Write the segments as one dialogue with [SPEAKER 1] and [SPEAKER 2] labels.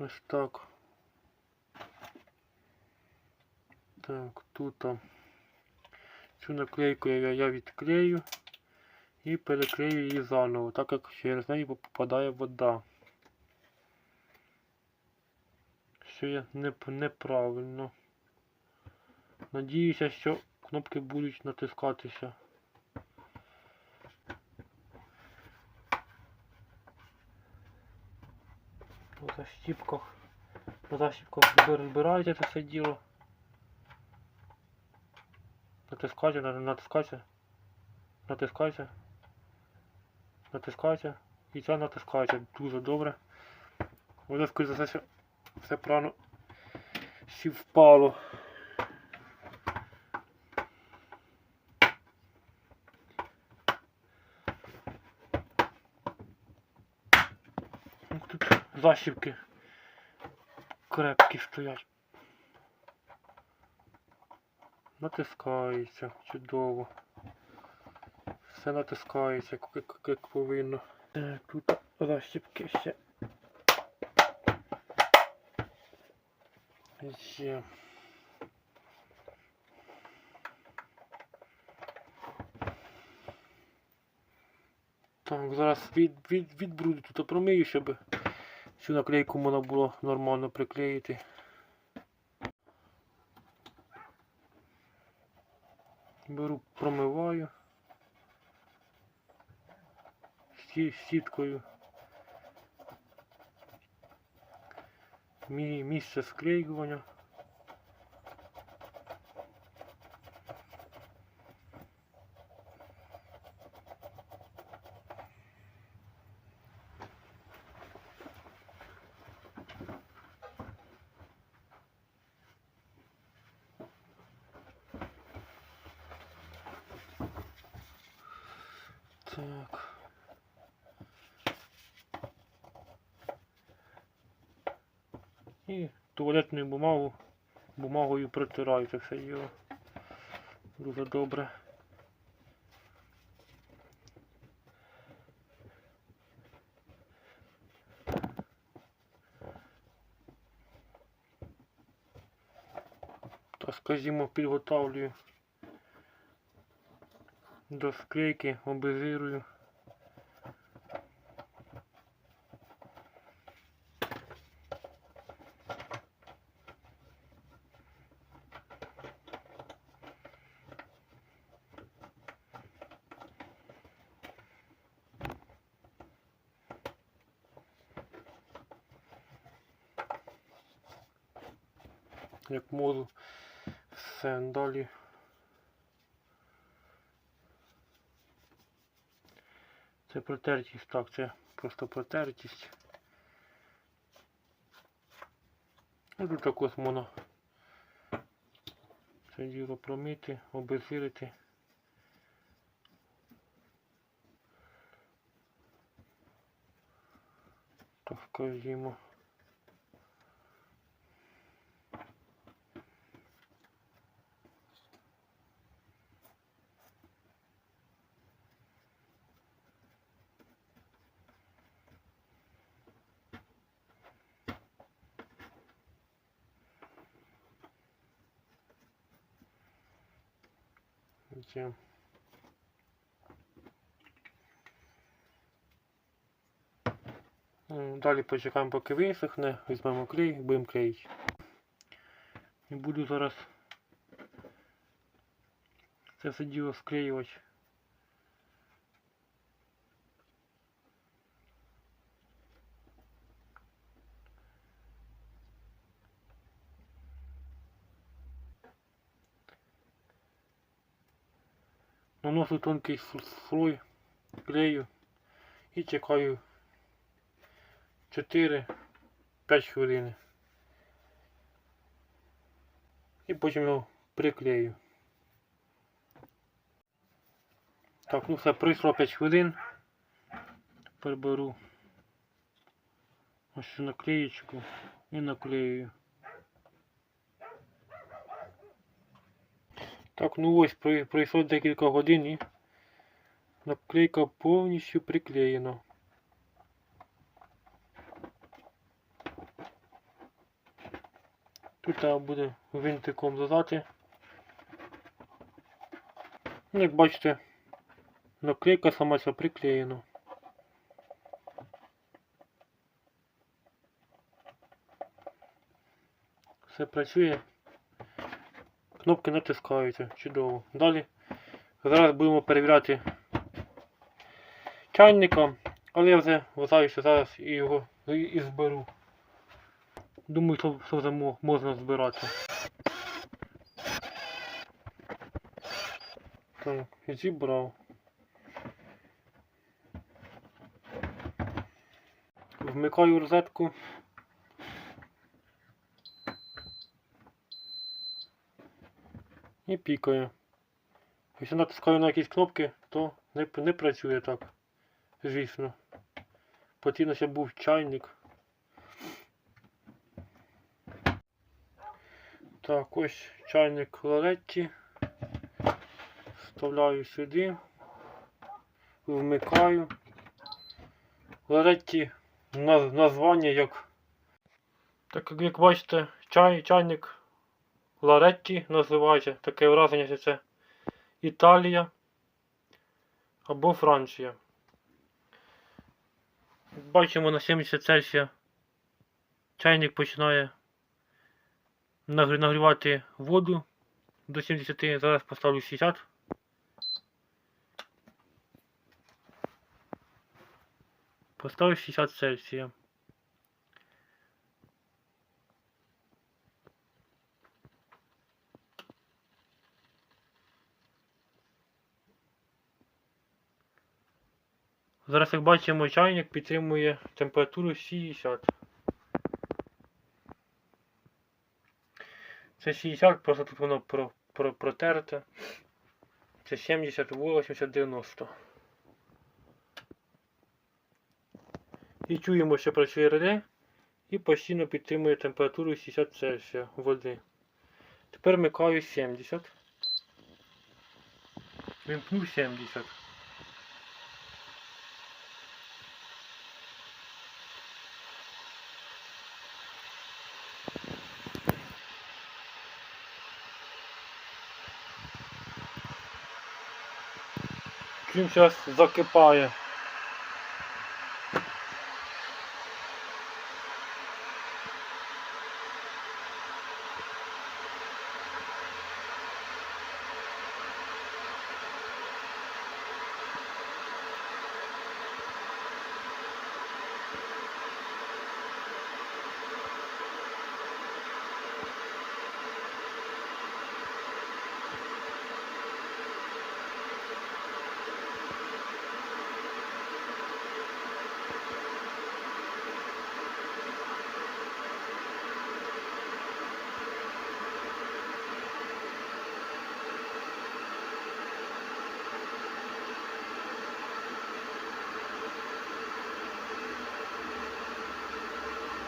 [SPEAKER 1] Ось так. Так, тут цю наклейку я, відклею і переклею її заново, так як через неї попадає вода. Що я не, неправильно. Надіюся, що кнопки будуть натискатися. На защіпках. На защіпках розбирається це все діло. Натискайте, натискайте. Натискайте. Натискайте. І це натискайте. Дуже добре. Воно скоріше за все все правильно всі впало. Тут защіпки крепкі стоять. Натискається чудово. Все натискається, як, як, повинно. Тут защіпки ще. Ще. Так, зараз від, від, від тут промию, щоб цю наклейку можна було нормально приклеїти. Беру, промиваю сі- сіткою. Місце склеювання. І туалетною бумагу, бумагою протираю це все діло. Дуже добре. Так, скажімо, підготовлюю до склейки, обезирую. Як можу. Все, далі. Це протертість, так, це просто протертість. І тут також можна це діло промити, обезвірити. Так скажімо. Є. М, Далі почекаємо, поки висохне, візьмемо клей, будемо клеїти. І буду зараз це все діло склеювати. Наношу тонкий слой клею і чекаю 4-5 хвилин. І потім його приклею. Так, ну все, пройшло 5 хвилин. Тепер беру ось наклеєчку і наклеюю. Так, ну ось пройшло декілька годин і наклейка повністю приклеєна. Тут треба буде винтиком додати. Ну, як бачите, наклейка сама ця приклеєна. Все працює. Кнопки натискаються. Чудово. Далі зараз будемо перевіряти чайника, але я вже вважаю, що зараз і його і, зберу. Думаю, що, що вже можна збирати. Так, зібрав. Вмикаю розетку. І пікаю. Якщо натискаю на якісь кнопки, то не, не працює так. Звісно. Потрібно, щоб був чайник. Так, ось чайник Лоретті. Вставляю сюди. Вмикаю. Лоретті наз- названня як. Так як бачите, чай, чайник Лоретті називається. Таке враження, що це Італія або Франція. Бачимо на 70 Цельсія чайник починає нагрівати воду до 70, зараз поставлю 60. Поставив 60 Цельсія. Зараз, як бачимо, чайник підтримує температуру 60. Це 60, просто тут воно про, про, протерте. Це 70, 80, 90. І чуємо, що працює реле і постійно підтримує температуру 60 Цельсія води. Тепер вмикаю 70. Вимкнув 70. Чим зараз закипає.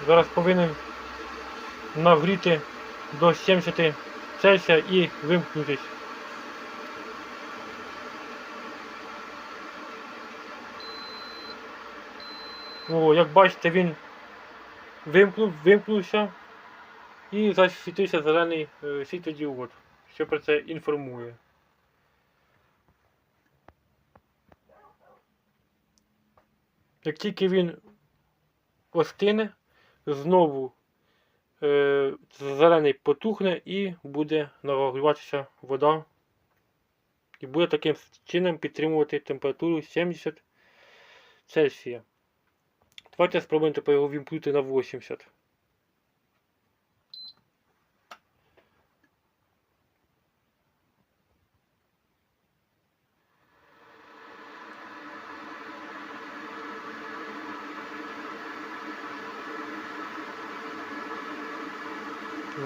[SPEAKER 1] Зараз повинен нагріти до 70 Цельсія і вимкнутись. О, як бачите, він вимкнув, вимкнувся і засвітився зелений е, світлодіод, що про це інформує. Як тільки він остине, знову е, зелений потухне і буде нагріватися вода. І буде таким чином підтримувати температуру 70 Цельсія. Давайте спробуємо тепер його вімкнути на 80.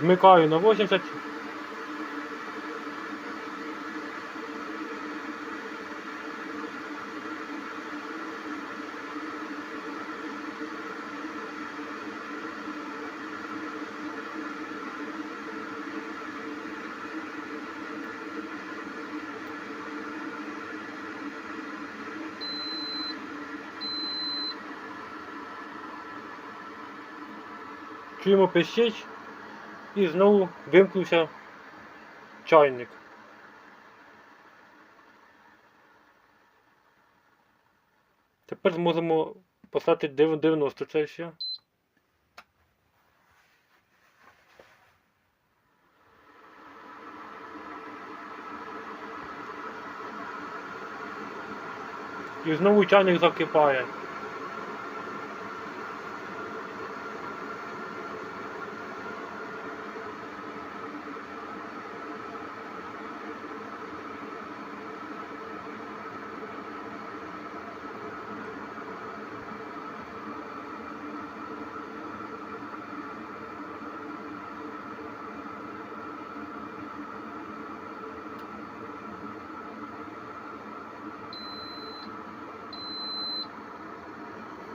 [SPEAKER 1] Вмикаю на 80. Чуємо пищить. І знову вимкнувся чайник. Тепер зможемо поставити 90 Цельсія. І знову чайник закипає.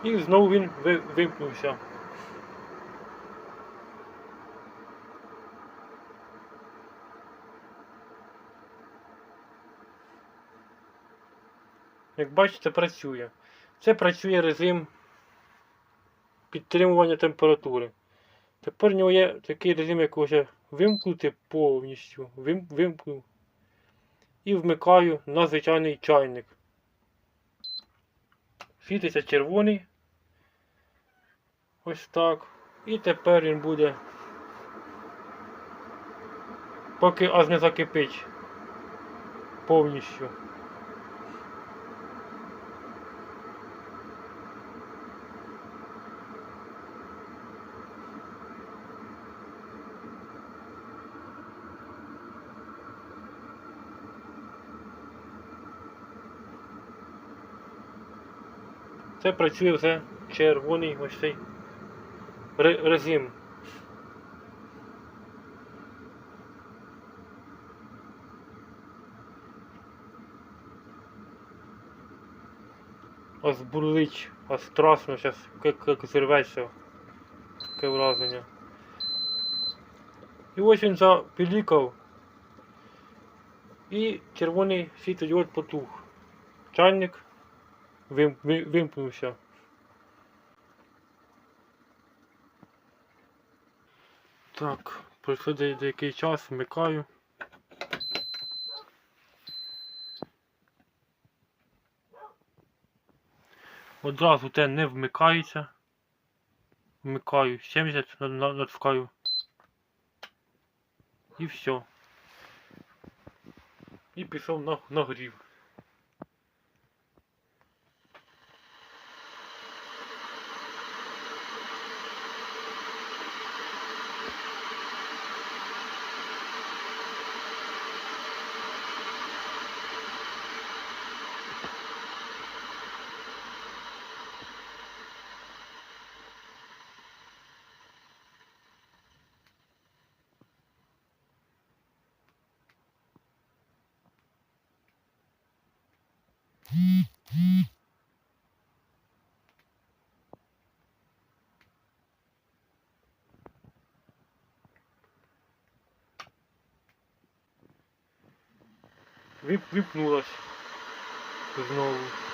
[SPEAKER 1] І знову він вимкнувся. Як бачите, працює. Це працює режим підтримування температури. Тепер в нього є такий режим, як ось вимкнути повністю. Вим, вимкнув. І вмикаю на звичайний чайник. Світиться червоний. Ось так. І тепер він буде. Поки аж не закипить повністю. Це працює вже червоний ось цей режим. Аж бурлить, аж страшно зараз, як, як зірветься. Таке враження. І ось він запілікав. І червоний світлодіод потух. Чайник вим, ви- вимкнувся. Так, пройшов де- деякий час, вмикаю. Одразу те не вмикається. Вмикаю 70, на- на- натискаю. І все. І пішов на нагрів. Вип, випнулась знову.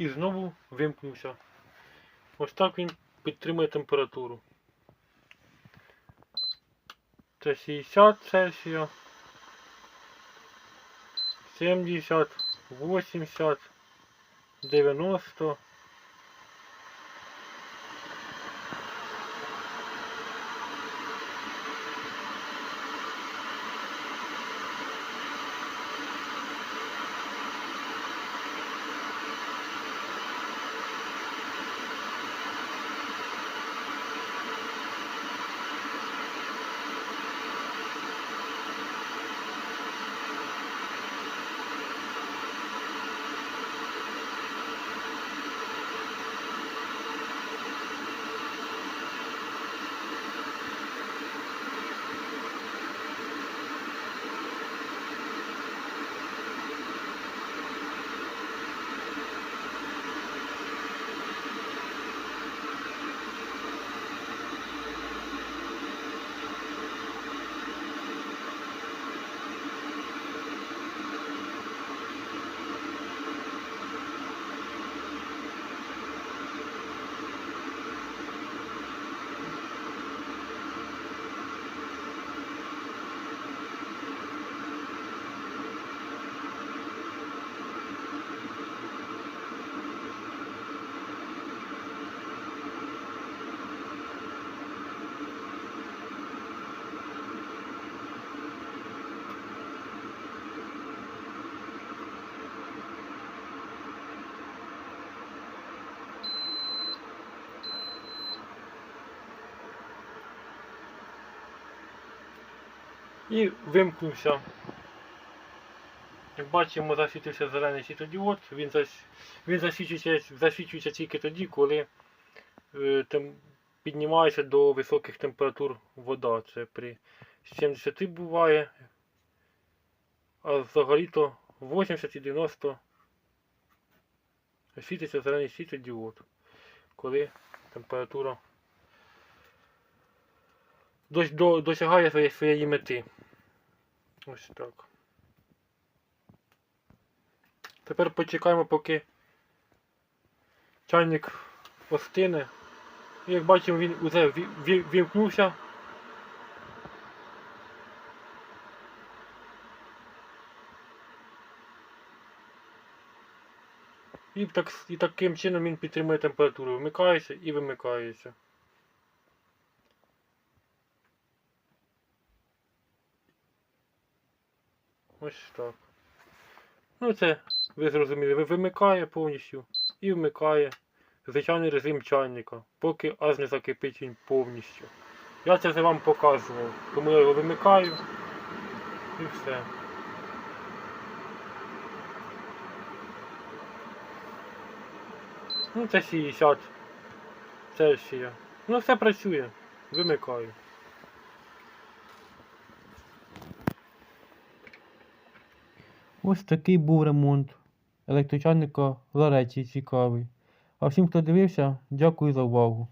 [SPEAKER 1] І знову вимкнувся. Ось так він підтримує температуру. Це 60 Цельсія. 70, 80, 90. І вимкнувся. Як бачимо, засвітився зелений світодіод, він, зас... він засвічується, засвічується тільки тоді, коли е, тем... піднімається до високих температур вода. Це при 70 буває, а взагалі-то 80 і 90 світиться зелений світодіод, коли температура досягає своєї, мети. Ось так. Тепер почекаємо, поки чайник остине. І як бачимо, він ві- вімкнувся. І, так, і таким чином він підтримує температуру. Вмикається і вимикається. Ось так. Ну це, ви зрозуміли, вимикає повністю і вмикає звичайний режим чайника, поки аж не закипить він повністю. Я це вам показував, тому я його вимикаю і все. Ну це 60. Цельсія. Ну все працює. Вимикаю. Ось такий був ремонт електрочайника Лареті цікавий. А всім, хто дивився, дякую за увагу.